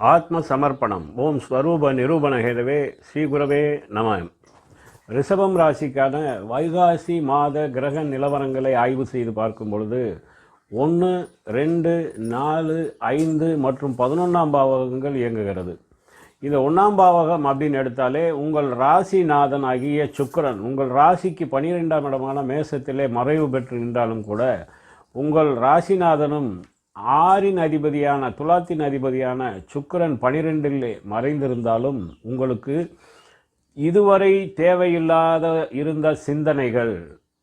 ஆத்ம சமர்ப்பணம் ஓம் ஸ்வரூப நிரூபண ஹேதவே ஸ்ரீகுரவே நம ரிஷபம் ராசிக்கான வைகாசி மாத கிரக நிலவரங்களை ஆய்வு செய்து பார்க்கும் பொழுது ஒன்று ரெண்டு நாலு ஐந்து மற்றும் பதினொன்றாம் பாவகங்கள் இயங்குகிறது. இந்த ஒன்றாம் பாவகம் அப்படின்னு எடுத்தாலே உங்கள் ராசிநாதன் ஆகிய சுக்கரன் உங்கள் ராசிக்கு பனிரெண்டாம் இடமான மேசத்திலே மறைவு பெற்று நின்றாலும் கூட உங்கள் ராசிநாதனும் ஆறின் அதிபதியான துலாத்தின் அதிபதியான சுக்கரன் பனிரெண்டில் மறைந்திருந்தாலும் உங்களுக்கு இதுவரை தேவையில்லாத இருந்த சிந்தனைகள்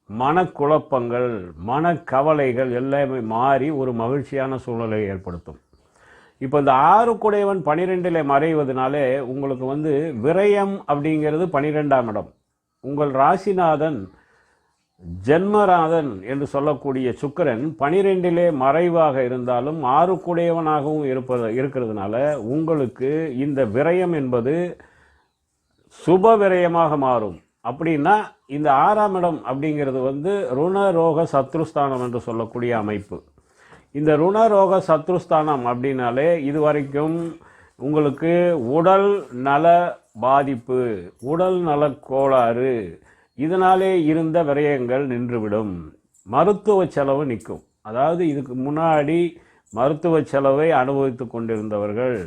மனக்குழப்பங்கள் மனக்கவலைகள் எல்லாமே மாறி ஒரு மகிழ்ச்சியான சூழ்நிலையை ஏற்படுத்தும். இப்போ இந்த ஆறு குடையவன் பனிரெண்டில் மறைவதனாலே உங்களுக்கு வந்து விரயம் அப்படிங்கிறது பனிரெண்டாம் இடம். உங்கள் ராசிநாதன் ஜென்மராதன் என்று சொல்லக்கூடிய சுக்கிரன் பனிரெண்டிலே மறைவாக இருந்தாலும் ஆறுக்குடையவனாகவும் இருப்பது இருக்கிறதுனால உங்களுக்கு இந்த விரயம் என்பது சுப விரயமாக மாறும். அப்படின்னா இந்த ஆறாம் இடம் அப்படிங்கிறது வந்து ருணரோக சத்ருஸ்தானம் என்று சொல்லக்கூடிய அமைப்பு. இந்த ருணரோக சத்ருஸ்தானம் அப்படின்னாலே இது வரைக்கும் உங்களுக்கு உடல் நல பாதிப்பு உடல் நலக்கோளாறு கோளாறு இதனாலே இருந்த விரயங்கள் நின்றுவிடும். மருத்துவ செலவு நிற்கும். அதாவது இதுக்கு முன்னாடி மருத்துவ செலவை அனுபவித்து கொண்டிருந்தவர்கள்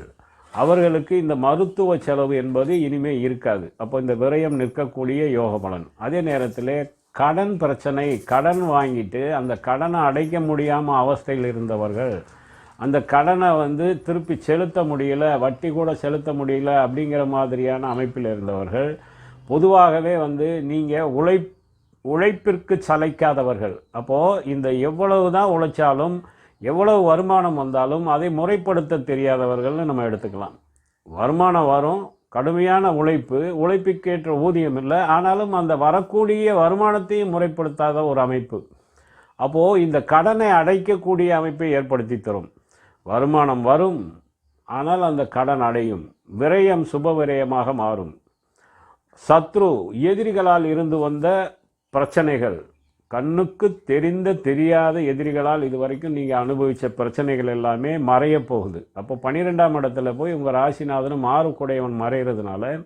அவர்களுக்கு இந்த மருத்துவ செலவு என்பது இனிமேல் இருக்காது. அப்போ இந்த விரயம் நிற்கக்கூடிய யோக பலன். அதே நேரத்தில் கடன் பிரச்சனை கடன் வாங்கிட்டு அந்த கடனை அடைக்க முடியாமல் அவஸ்தையில் இருந்தவர்கள் அந்த கடனை வந்து திருப்பி செலுத்த முடியல வட்டி கூட செலுத்த முடியல அப்படிங்கிற மாதிரியான அமைப்பில் இருந்தவர்கள் பொதுவாகவே வந்து நீங்கள் உழை உழைப்பிற்கு சளைக்காதவர்கள். அப்போது இந்த எவ்வளவு தான் உழைச்சாலும் எவ்வளவு வருமானம் வந்தாலும் அதை முறைப்படுத்த தெரியாதவர்கள்னு நம்ம எடுத்துக்கலாம். வருமானம் வரும் கடுமையான உழைப்பு உழைப்புக்கேற்ற ஊதியம் இல்லை ஆனாலும் அந்த வரக்கூடிய வருமானத்தையும் முறைப்படுத்தாத ஒரு அமைப்பு. அப்போது இந்த கடனை அடைக்கக்கூடிய அமைப்பை ஏற்படுத்தி தரும். வருமானம் வரும் ஆனால் அந்த கடன் அடையும். விரயம் சுப விரயமாக மாறும். சத்ரு எதிரிகளால் இருந்து வந்த பிரச்சனைகள். கண்ணுக்கு தெரிந்த தெரியாத எதிரிகளால் இதுவரைக்கும் நீங்கள் அனுபவித்த பிரச்சனைகள் எல்லாமே மறையப் போகுது. அப்போ பன்னிரெண்டாம் இடத்துல போய் உங்கள் ராசிநாதனும் ஆறு மறைகிறதுனால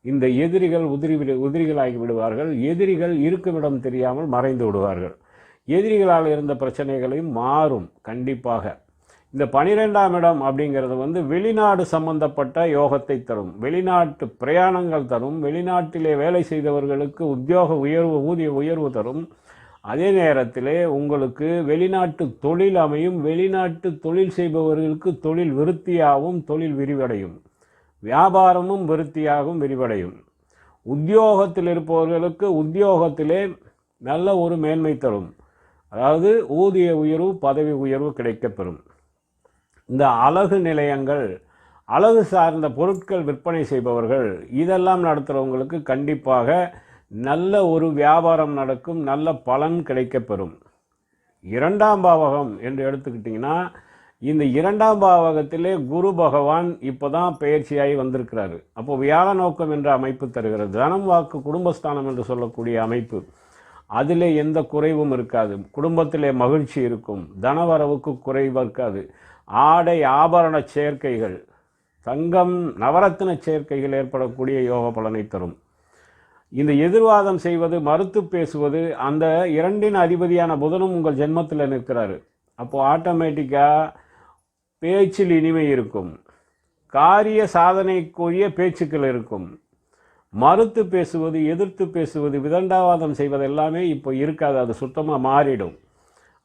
இந்த எதிரிகள் உதிரி விடு- உதிரிகளாகி விடுவார்கள். எதிரிகள் இருக்குமிடம் தெரியாமல் மறைந்து விடுவார்கள். எதிரிகளால் இருந்த பிரச்சனைகளையும் மாறும் கண்டிப்பாக. இந்த பனிரெண்டாம் இடம் அப்படிங்கிறது வந்து வெளிநாடு சம்பந்தப்பட்ட யோகத்தை தரும் வெளிநாட்டு பிரயாணங்கள் தரும் வெளிநாட்டிலே வேலை செய்தவர்களுக்கு உத்தியோக உயர்வு ஊதிய உயர்வு தரும். அதே நேரத்திலே உங்களுக்கு வெளிநாட்டு தொழில் அமையும் வெளிநாட்டு தொழில் செய்பவர்களுக்கு தொழில் விருத்தியாகவும் தொழில் விரிவடையும். வியாபாரமும் விருத்தியாகவும் விரிவடையும். உத்தியோகத்தில் இருப்பவர்களுக்கு உத்தியோகத்திலே நல்ல ஒரு மேன்மை தரும். அதாவது ஊதிய உயர்வு பதவி உயர்வு கிடைக்கப்பெறும். இந்த அழகு நிலையங்கள் அழகு சார்ந்த பொருட்கள் விற்பனை செய்பவர்கள் இதெல்லாம் நடத்துகிறவங்களுக்கு கண்டிப்பாக நல்ல ஒரு வியாபாரம் நடக்கும் நல்ல பலன் கிடைக்கப்பெறும். இரண்டாம் பாவகம் என்று எடுத்துக்கிட்டிங்கன்னா இந்த இரண்டாம் பாவகத்திலே குரு பகவான் இப்போ தான் பயிற்சியாகி வந்திருக்கிறாரு. அப்போது வியாழ நோக்கம் என்ற அமைப்பு தருகிறது. தனம் வாக்கு குடும்பஸ்தானம் என்று சொல்லக்கூடிய அமைப்பு. அதில் எந்த குறைவும் இருக்காது. குடும்பத்திலே மகிழ்ச்சி இருக்கும். தனவரவுக்கு குறைவு இருக்காது. ஆடை ஆபரண சேர்க்கைகள் தங்கம் நவரத்தின சேர்க்கைகள் ஏற்படக்கூடிய யோக பலனை தரும். இந்த எதிர்வாதம் செய்வது மறுத்து பேசுவது அந்த இரண்டின் அதிபதியான புதனும் உங்கள் ஜென்மத்தில் நிற்கிறாரு. அப்போது ஆட்டோமேட்டிக்காக பேச்சில் இனிமை இருக்கும். காரிய சாதனைக்குரிய பேச்சுக்கள் இருக்கும். மறுத்து பேசுவது எதிர்த்து பேசுவது விதண்டாவாதம் செய்வது எல்லாமே இப்போ இருக்காது அது சுத்தமாக மாறிடும்.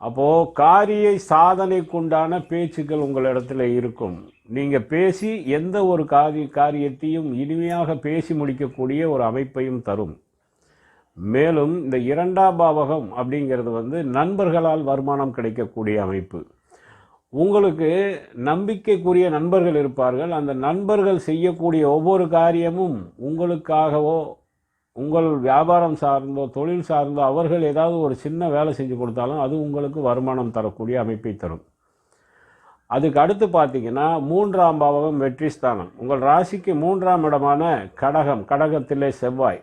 அப்போது காரிய சாதனைக்குண்டான பேச்சுக்கள் உங்களிடத்தில் இருக்கும். நீங்கள் பேசி எந்த ஒரு காரிய காரியத்தையும் இனிமையாக பேசி முடிக்கக்கூடிய ஒரு அமைப்பையும் தரும். மேலும் இந்த இரண்டாம் பாவகம் அப்படிங்கிறது வந்து நண்பர்களால் வருமானம் கிடைக்கக்கூடிய அமைப்பு. உங்களுக்கு நம்பிக்கைக்குரிய நண்பர்கள் இருப்பார்கள். அந்த நண்பர்கள் செய்யக்கூடிய ஒவ்வொரு காரியமும் உங்களுக்காகவோ உங்கள் வியாபாரம் சார்ந்தோ தொழில் சார்ந்தோ அவர்கள் ஏதாவது ஒரு சின்ன வேலை செஞ்சு கொடுத்தாலும் அது உங்களுக்கு வருமானம் தரக்கூடிய அமைப்பை தரும். அதுக்கு அடுத்து பார்த்தீங்கன்னா மூன்றாம் பாவகம் வெற்றி ஸ்தானம். உங்கள் ராசிக்கு மூன்றாம் இடமான கடகம் கடகத்திலே செவ்வாய்.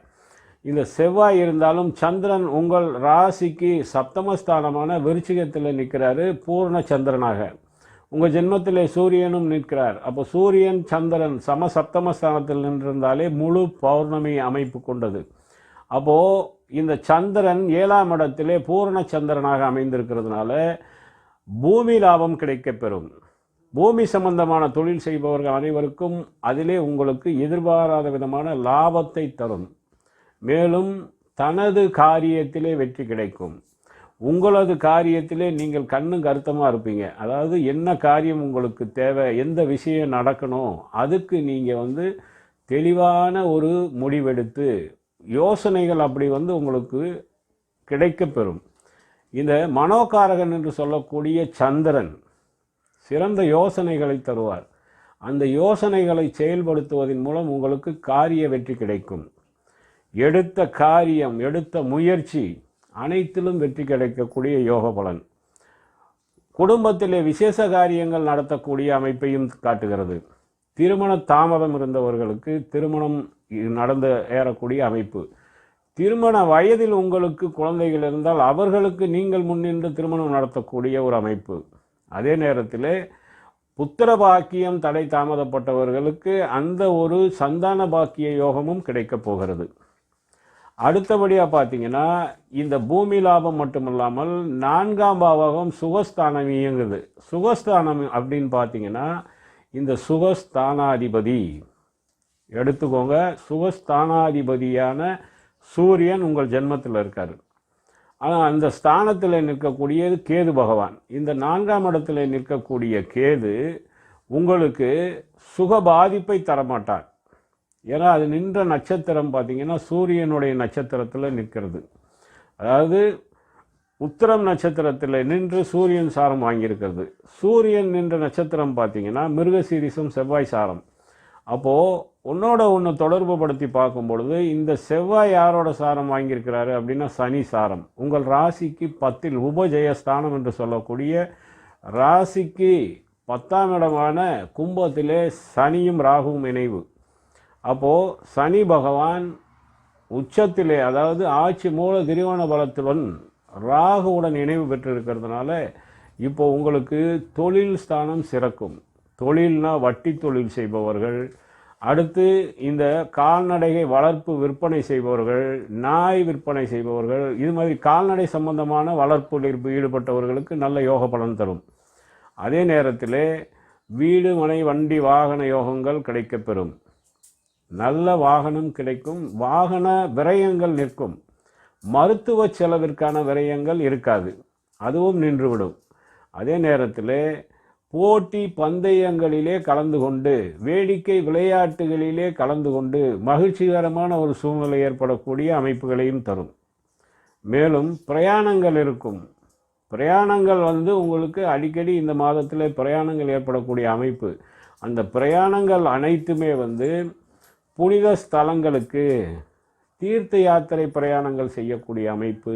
இந்த செவ்வாய் இருந்தாலும் சந்திரன் உங்கள் ராசிக்கு சப்தமஸ்தானமான விருச்சிகத்தில் நிற்கிறாரு பூர்ண சந்திரனாக உங்கள் ஜென்மத்திலே சூரியனும் நிற்கிறார். அப்போ சூரியன் சந்திரன் சம சப்தமஸ்தானத்தில் நின்றிருந்தாலே முழு பௌர்ணமி அமைப்பு கொண்டது. அப்போது இந்த சந்திரன் ஏழாம் இடத்திலே பூரண சந்திரனாக அமைந்திருக்கிறதுனால பூமி லாபம் கிடைக்கப்பெறும். பூமி சம்பந்தமான தொழில் செய்பவர்கள் அனைவருக்கும் அதிலே உங்களுக்கு எதிர்பாராத விதமான லாபத்தை தரும். மேலும் தனது காரியத்திலே வெற்றி கிடைக்கும். உங்களது காரியத்திலே நீங்கள் கண்ணும் கருத்தமாக இருப்பீங்க. அதாவது என்ன காரியம் உங்களுக்கு தேவை எந்த விஷயம் நடக்கணும் அதுக்கு நீங்கள் வந்து தெளிவான ஒரு முடிவெடுத்து யோசனைகள் அப்படி வந்து உங்களுக்கு கிடைக்கப்பெறும். இந்த மனோகாரகன் என்று சொல்லக்கூடிய சந்திரன் சிறந்த யோசனைகளை தருவார். அந்த யோசனைகளை செயல்படுத்துவதன் மூலம் உங்களுக்கு காரிய வெற்றி கிடைக்கும். எடுத்த காரியம் எடுத்த முயற்சி அனைத்திலும் வெற்றி கிடைக்கக்கூடிய யோக பலன். குடும்பத்திலே விசேஷ காரியங்கள் நடத்தக்கூடிய அமைப்பையும் காட்டுகிறது. திருமண தாமதம் இருந்தவர்களுக்கு திருமணம் நடந்து ஏறக்கூடிய அமைப்பு. திருமண வயதில் உங்களுக்கு குழந்தைகள் இருந்தால் அவர்களுக்கு நீங்கள் முன்னின்று திருமணம் நடத்தக்கூடிய ஒரு அமைப்பு. அதே நேரத்தில் புத்திர பாக்கியம் தடை தாமதப்பட்டவர்களுக்கு அந்த ஒரு சந்தான பாக்கிய யோகமும் கிடைக்கப் போகிறது. அடுத்தபடியாக பார்த்தீங்கன்னா இந்த பூமி லாபம் மட்டுமல்லாமல் நான்காம் பாவகம் சுகஸ்தானம் இயங்குது. சுகஸ்தானம் அப்படின்னு பார்த்தீங்கன்னா இந்த சுகஸ்தானாதிபதி எடுத்துக்கோங்க சுகஸ்தானாதிபதியான சூரியன் உங்கள் ஜென்மத்தில் இருக்கார். ஆனால் அந்த ஸ்தானத்தில் நிற்கக்கூடியது கேது பகவான். இந்த நான்காம் இடத்துல நிற்கக்கூடிய கேது உங்களுக்கு சுக பாதிப்பை தரமாட்டார். ஏன்னா அது நின்ற நட்சத்திரம் பார்த்தீங்கன்னா சூரியனுடைய நட்சத்திரத்தில் நிற்கிறது. அதாவது உத்திரம் நட்சத்திரத்தில் நின்று சூரியன் சாரம் வாங்கியிருக்கிறது. சூரியன் நின்ற நட்சத்திரம் பார்த்தீங்கன்னா மிருகசீரிசம் செவ்வாய் சாரம். அப்போது உன்னோட ஒன்று தொடர்பு படுத்தி பார்க்கும் பொழுது இந்த செவ்வாய் யாரோட சாரம் வாங்கியிருக்கிறாரு அப்படின்னா சனி சாரம். உங்கள் ராசிக்கு பத்தில் உபஜயஸ்தானம் என்று சொல்லக்கூடிய ராசிக்கு பத்தாம் இடமான கும்பத்திலே சனியும் ராகுவும் இணைவு. அப்போது சனி பகவான் உச்சத்திலே அதாவது ஆட்சி மூல திரிவண பலத்துடன் ராகுவுடன் இணைவு பெற்றிருக்கிறதுனால இப்போ உங்களுக்கு தொழில் ஸ்தானம் சிறக்கும். தொழில்னா வட்டி தொழில் செய்பவர்கள் அடுத்து இந்த கால்நடையை வளர்ப்பு விற்பனை செய்பவர்கள் நாய் விற்பனை செய்பவர்கள் இது மாதிரி கால்நடை சம்பந்தமான வளர்ப்பில் ஈடுபட்டவர்களுக்கு நல்ல யோக பலன் தரும். அதே நேரத்தில் வீடு மனை வண்டி வாகன யோகங்கள் கிடைக்கப்பெறும். நல்ல வாகனம் கிடைக்கும் வாகன விரயங்கள் நிற்கும். மருத்துவ செலவிற்கான விரயங்கள் இருக்காது அதுவும் நின்றுவிடும். அதே நேரத்தில் போட்டி பந்தயங்களிலே கலந்து கொண்டு வேடிக்கை விளையாட்டுகளிலே கலந்து கொண்டு மகிழ்ச்சிகரமான ஒரு சூழ்நிலை ஏற்படக்கூடிய அமைப்புகளையும் தரும். மேலும் பிரயாணங்கள் இருக்கும். பிரயாணங்கள் வந்து உங்களுக்கு அடிக்கடி இந்த மாதத்தில் பிரயாணங்கள் ஏற்படக்கூடிய அமைப்பு. அந்த பிரயாணங்கள் அனைத்துமே வந்து புனித ஸ்தலங்களுக்கு தீர்த்த யாத்திரை பிரயாணங்கள் செய்யக்கூடிய அமைப்பு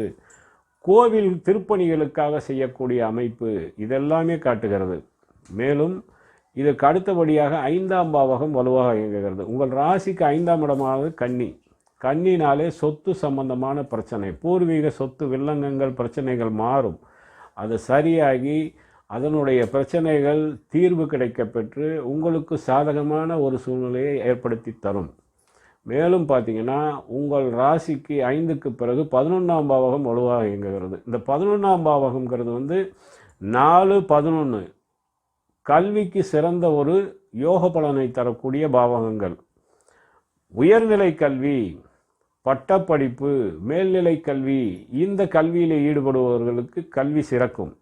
கோவில் திருப்பணிகளுக்காக செய்யக்கூடிய அமைப்பு இதெல்லாமே காட்டுகிறது. மேலும் இதற்கு அடுத்தபடியாக ஐந்தாம் பாவகம் வலுவாக இயங்குகிறது. உங்கள் ராசிக்கு ஐந்தாம் இடமானது கன்னி. கன்னினாலே சொத்து சம்பந்தமான பிரச்சனை. பூர்வீக சொத்து வில்லங்கங்கள் பிரச்சனைகள் மாறும். அது சரியாகி அதனுடைய பிரச்சனைகள் தீர்வு கிடைக்கப்பெற்று உங்களுக்கு சாதகமான ஒரு சூழ்நிலையை ஏற்படுத்தி தரும். மேலும் பார்த்தீங்கன்னா உங்கள் ராசிக்கு ஐந்துக்கு பிறகு பதினொன்றாம் பாவகம் வலுவாக இயங்குகிறது. இந்த பதினொன்றாம் பாவகங்கிறது வந்து நாலு பதினொன்று கல்விக்கு சிறந்த ஒரு யோக பலனை தரக்கூடிய பாவகங்கள். உயர்நிலை கல்வி பட்டப்படிப்பு மேல்நிலை கல்வி இந்த கல்வியில் ஈடுபடுபவர்களுக்கு கல்வி சிறக்கும்.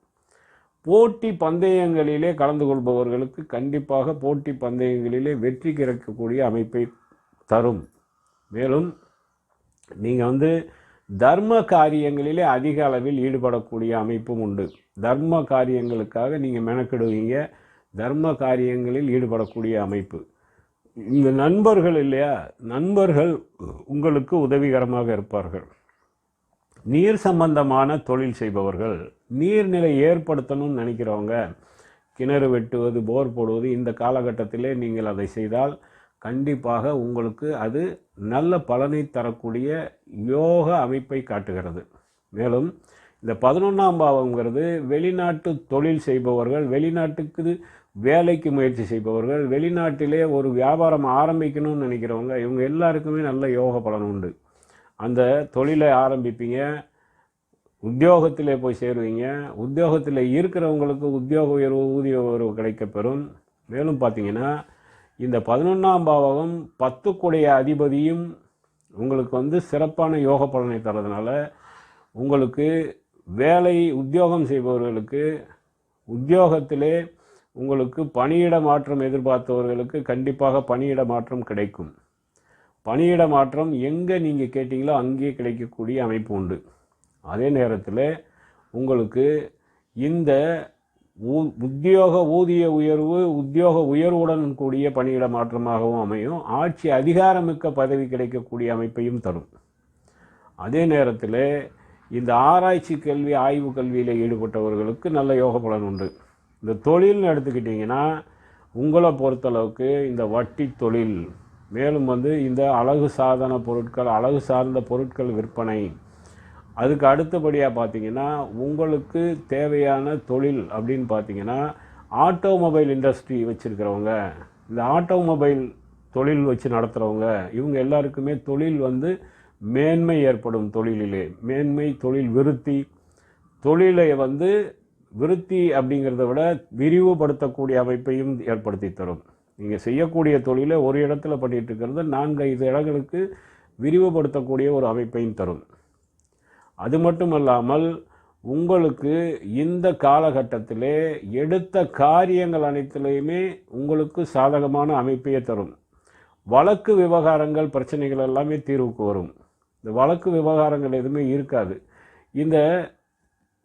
போட்டி பந்தயங்களிலே கலந்து கொள்பவர்களுக்கு கண்டிப்பாக போட்டி பந்தயங்களிலே வெற்றி கிடைக்கக்கூடிய அமைப்பை தரும். மேலும் நீங்கள் வந்து தர்ம காரியங்களிலே அதிக அளவில் ஈடுபடக்கூடிய அமைப்பும் உண்டு. தர்ம காரியங்களுக்காக நீங்கள் மெனக்கெடுவீங்க. தர்ம காரியங்களில் ஈடுபடக்கூடிய அமைப்பு. இந்த நண்பர்கள் இல்லையா? நண்பர்கள் உங்களுக்கு உதவிகரமாக இருப்பார்கள். நீர் சம்பந்தமான தொழில் செய்பவர்கள் நீர்நிலை ஏற்படுத்தணும்னு நினைக்கிறவங்க கிணறு வெட்டுவது போர் போடுவது இந்த காலகட்டத்திலே நீங்கள் அதை செய்தால் கண்டிப்பாக உங்களுக்கு அது நல்ல பலனை தரக்கூடிய யோக அமைப்பை காட்டுகிறது. மேலும் இந்த பதினொன்றாம் பாவங்கிறது வெளிநாட்டு தொழில் செய்பவர்கள் வெளிநாட்டுக்கு வேலைக்கு முயற்சி செய்பவர்கள் வெளிநாட்டிலே ஒரு வியாபாரம் ஆரம்பிக்கணும்னு நினைக்கிறவங்க இவங்க எல்லாருக்குமே நல்ல யோக பலன் உண்டு. அந்த தொழிலை ஆரம்பிப்பீங்க உத்தியோகத்திலே போய் சேருவீங்க உத்தியோகத்தில் இருக்கிறவங்களுக்கு உத்தியோக உயர்வு ஊதிய உயர்வு கிடைக்கப்பெறும். மேலும் பார்த்தீங்கன்னா இந்த பதினொன்றாம் பாவகம் பத்துக்குடைய அதிபதியும் உங்களுக்கு வந்து சிறப்பான யோக பலனை தரதுனால உங்களுக்கு வேலை உத்தியோகம் செய்பவர்களுக்கு உத்தியோகத்திலே உங்களுக்கு பணியிட மாற்றம் எதிர்பார்த்தவர்களுக்கு கண்டிப்பாக பணியிட மாற்றம் கிடைக்கும். பணியிட மாற்றம் எங்கே நீங்கள் கேட்டிங்களோ அங்கேயே கிடைக்கக்கூடிய அமைப்பு உண்டு. அதே நேரத்தில் உங்களுக்கு இந்த ஊ- உத்தியோக ஊதிய உயர்வு உத்தியோக உயர்வுடன் கூடிய பணியிட மாற்றமாகவும் அமையும். ஆட்சி அதிகாரமிக்க பதவி கிடைக்கக்கூடிய அமைப்பையும் தரும். அதே நேரத்தில் இந்த ஆராய்ச்சி கல்வி ஆய்வு கல்வியில் ஈடுபட்டவர்களுக்கு நல்ல யோக பலன் உண்டு. இந்த தொழில்னு எடுத்துக்கிட்டிங்கன்னா உங்களை பொறுத்தளவுக்கு இந்த வட்டி தொழில் மேலும் வந்து இந்த அழகு சாதன பொருட்கள் அழகு சார்ந்த பொருட்கள் விற்பனை அதுக்கு அடுத்தபடியாக பார்த்தீங்கன்னா உங்களுக்கு தேவையான தொழில் அப்படின்னு பார்த்தீங்கன்னா ஆட்டோமொபைல் இண்டஸ்ட்ரி வச்சுருக்கிறவங்க இந்த ஆட்டோமொபைல் தொழில் வச்சு நடத்துகிறவங்க இவங்க எல்லாருக்குமே தொழில் வந்து மேன்மை ஏற்படும் தொழிலிலே. மேன்மை தொழில் விருத்தி. தொழிலை வந்து விருத்தி அப்படிங்கிறத விட விரிவுபடுத்தக்கூடிய அமைப்பையும் ஏற்படுத்தி தரும். நீங்கள் செய்யக்கூடிய தொழிலை ஒரு இடத்துல பண்ணிகிட்டு இருக்கிறது நான்கு ஐந்து இடங்களுக்கு விரிவுபடுத்தக்கூடிய ஒரு அமைப்பையும் தரும். அது மட்டுமல்லாமல் உங்களுக்கு இந்த காலகட்டத்திலே எடுத்த காரியங்கள் அனைத்திலையுமே உங்களுக்கு சாதகமான அமைப்பையே தரும். வழக்கு விவகாரங்கள் பிரச்சனைகள் எல்லாமே தீர்வுக்கு வரும். இந்த வழக்கு விவகாரங்கள் எதுவுமே இருக்காது. இந்த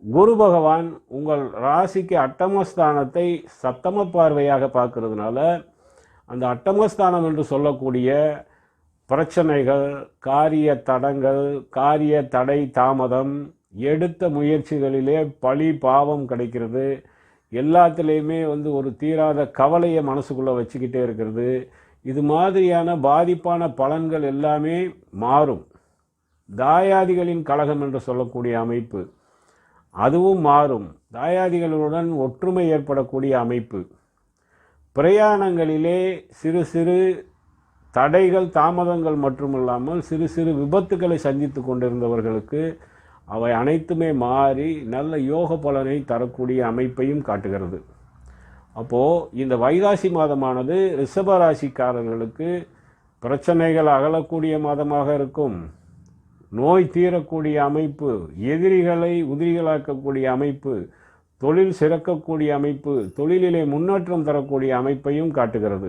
குரு பகவான் உங்கள் ராசிக்கு அட்டமஸ்தானத்தை சத்தம பார்வையாக பார்க்கறதுனால அந்த அட்டமஸ்தானம் என்று சொல்லக்கூடிய பிரச்சனைகள் காரிய தடங்கள் காரிய தடை தாமதம் எடுத்த முயற்சிகளிலே பழி பாவம் கிடைக்கிறது. எல்லாத்துலேயுமே வந்து ஒரு தீராத கவலையை மனசுக்குள்ளே வச்சுக்கிட்டே இருக்கிறது. இது மாதிரியான பாதிப்பான பலன்கள் எல்லாமே மாறும். தாயாதிகளின் கழகம் என்று சொல்லக்கூடிய அமைப்பு அதுவும் மாறும். தாயாதிகளுடன் ஒற்றுமை ஏற்படக்கூடிய அமைப்பு. பிரயாணங்களிலே சிறு சிறு தடைகள் தாமதங்கள் மட்டுமில்லாமல் சிறு சிறு விபத்துக்களை சந்தித்து கொண்டிருந்தவர்களுக்கு அவை அனைத்துமே மாறி நல்ல யோக பலனை தரக்கூடிய அமைப்பையும் காட்டுகிறது. அப்போது இந்த வைகாசி மாதமானது ரிஷபராசிக்காரர்களுக்கு பிரச்சனைகள் அகலக்கூடிய மாதமாக இருக்கும். நோய் தீரக்கூடிய அமைப்பு எதிரிகளை உதிரிகளாக்கக்கூடிய அமைப்பு தொழில் சிறக்கக்கூடிய அமைப்பு தொழிலிலே முன்னேற்றம் தரக்கூடிய அமைப்பையும் காட்டுகிறது.